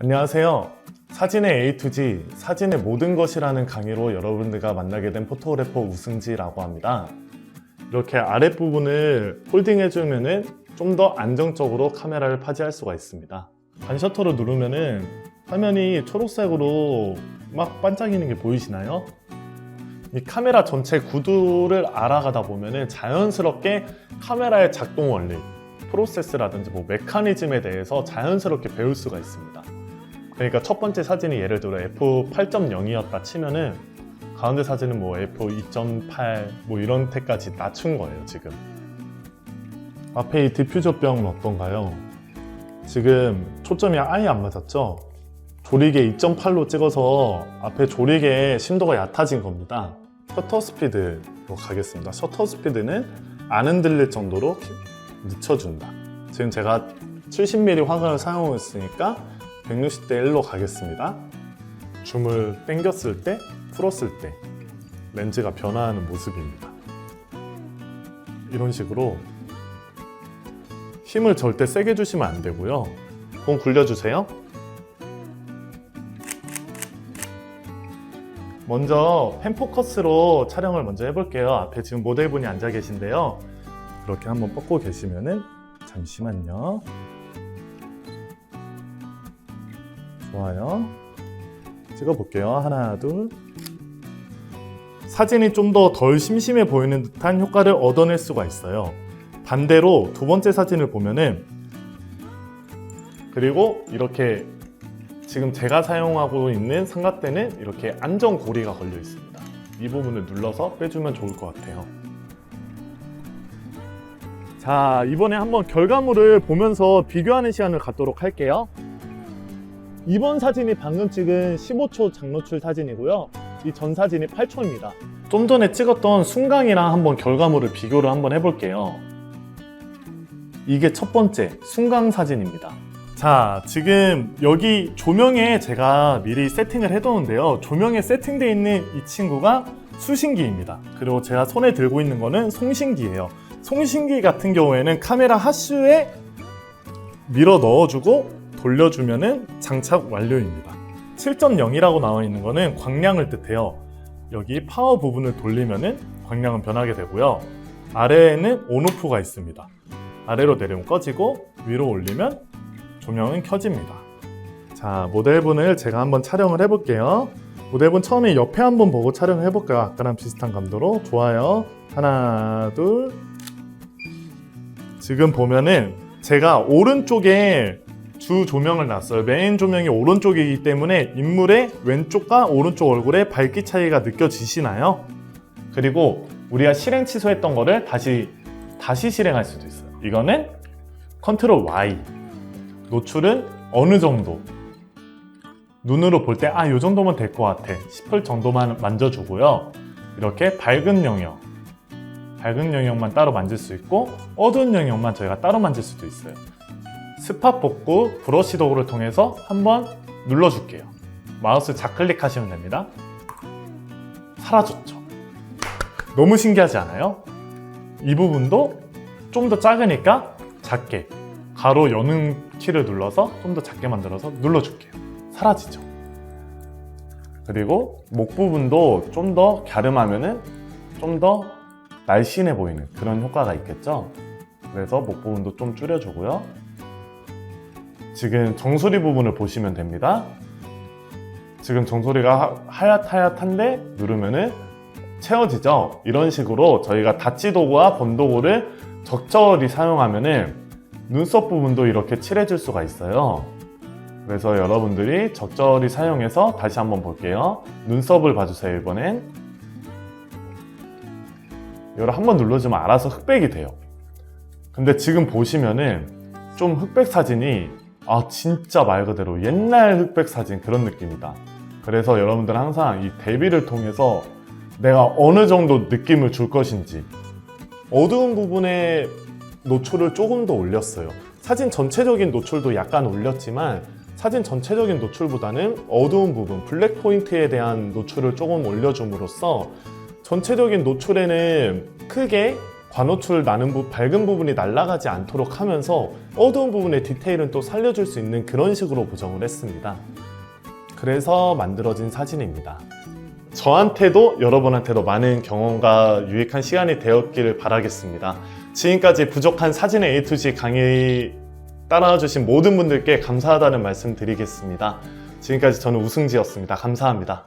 안녕하세요. 사진의 A to G, 사진의 모든 것이라는 강의로 여러분들과 만나게 된 포토그래퍼 우승지라고 합니다. 이렇게 아랫부분을 홀딩해주면은 좀더 안정적으로 카메라를 파지할 수가 있습니다. 반셔터를 누르면은 화면이 초록색으로 막 반짝이는 게 보이시나요? 이 카메라 전체 구도를 알아가다 보면은 자연스럽게 카메라의 작동 원리, 프로세스라든지 뭐 메커니즘에 대해서 자연스럽게 배울 수가 있습니다. 그러니까 첫 번째 사진이 예를 들어 f8.0이었다 치면은 가운데 사진은 뭐 f2.8 뭐 이런 때까지 낮춘 거예요 지금. 앞에 이 디퓨저 병은 어떤가요? 지금 초점이 아예 안 맞았죠? 조리개 2.8로 찍어서 앞에 조리개의 심도가 얕아진 겁니다. 셔터 스피드로 가겠습니다. 셔터 스피드는 안 흔들릴 정도로 늦춰준다. 지금 제가 70mm 화각을 사용하고 있으니까 160대 1로 가겠습니다. 줌을 당겼을 때, 풀었을 때 렌즈가 변화하는 모습입니다. 이런 식으로 힘을 절대 세게 주시면 안 되고요. 공 굴려주세요. 먼저 펜 포커스로 촬영을 먼저 해볼게요. 앞에 지금 모델분이 앉아 계신데요. 이렇게 한번 뻗고 계시면은 잠시만요. 좋아요. 찍어볼게요. 하나, 둘. 사진이 좀 더 덜 심심해 보이는 듯한 효과를 얻어낼 수가 있어요. 반대로 두 번째 사진을 보면은 그리고 이렇게 지금 제가 사용하고 있는 삼각대는 이렇게 안전고리가 걸려 있습니다. 이 부분을 눌러서 빼주면 좋을 것 같아요. 자, 이번에 한번 결과물을 보면서 비교하는 시간을 갖도록 할게요. 이번 사진이 방금 찍은 15초 장노출 사진이고요. 이 전 사진이 8초입니다. 좀 전에 찍었던 순강이랑 한번 결과물을 비교를 한번 해볼게요. 이게 첫 번째 순강 사진입니다. 자, 지금 여기 조명에 제가 미리 세팅을 해뒀는데요. 조명에 세팅되어 있는 이 친구가 수신기입니다. 그리고 제가 손에 들고 있는 거는 송신기예요. 송신기 같은 경우에는 카메라 하슈에 밀어 넣어주고 돌려주면은 장착 완료입니다. 7.0이라고 나와 있는 거는 광량을 뜻해요. 여기 파워 부분을 돌리면은 광량은 변하게 되고요. 아래에는 온오프가 있습니다. 아래로 내리면 꺼지고 위로 올리면 조명은 켜집니다. 자, 모델분을 제가 한번 촬영을 해볼게요. 모델분 처음에 옆에 한번 보고 촬영을 해볼까요? 아까랑 비슷한 감도로. 좋아요. 하나, 둘. 지금 보면은 제가 오른쪽에 주 조명을 놨어요. 메인 조명이 오른쪽이기 때문에 인물의 왼쪽과 오른쪽 얼굴에 밝기 차이가 느껴지시나요? 그리고 우리가 실행 취소했던 거를 다시 다시 실행할 수도 있어요. 이거는 컨트롤 Y. 노출은 어느 정도 눈으로 볼 때 아, 요 정도면 될 것 같아 싶을 정도만 만져주고요. 이렇게 밝은 영역, 밝은 영역만 따로 만질 수 있고 어두운 영역만 저희가 따로 만질 수도 있어요. 스팟 복구 브러쉬 도구를 통해서 한번 눌러줄게요. 마우스 좌클릭 하시면 됩니다. 사라졌죠. 너무 신기하지 않아요? 이 부분도 좀 더 작으니까 작게 가로 여는 키를 눌러서 좀 더 작게 만들어서 눌러줄게요. 사라지죠. 그리고 목 부분도 좀 더 갸름하면은 좀 더 날씬해 보이는 그런 효과가 있겠죠. 그래서 목 부분도 좀 줄여주고요. 지금 정수리 부분을 보시면 됩니다. 지금 정수리가 하- 하얗하얗한데 누르면은 채워지죠. 이런 식으로 저희가 다치 도구와 번 도구를 적절히 사용하면은 눈썹 부분도 이렇게 칠해줄 수가 있어요. 그래서 여러분들이 적절히 사용해서 다시 한번 볼게요. 눈썹을 봐주세요, 이번엔. 이걸 한번 눌러주면 알아서 흑백이 돼요. 근데 지금 보시면은 좀 흑백 사진이 아, 진짜 말 그대로 옛날 흑백 사진 그런 느낌이다. 그래서 여러분들 항상 이 대비를 통해서 내가 어느 정도 느낌을 줄 것인지 어두운 부분에 노출을 조금 더 올렸어요. 사진 전체적인 노출도 약간 올렸지만 사진 전체적인 노출보다는 어두운 부분, 블랙 포인트에 대한 노출을 조금 올려줌으로써 전체적인 노출에는 크게 관호출 나는 부, 밝은 부분이 날아가지 않도록 하면서 어두운 부분의 디테일은 또 살려줄 수 있는 그런 식으로 보정을 했습니다. 그래서 만들어진 사진입니다. 저한테도 여러분한테도 많은 경험과 유익한 시간이 되었길 바라겠습니다. 지금까지 부족한 사진의 A to 강의 따라와 주신 모든 분들께 감사하다는 말씀 드리겠습니다. 지금까지 저는 우승지였습니다. 감사합니다.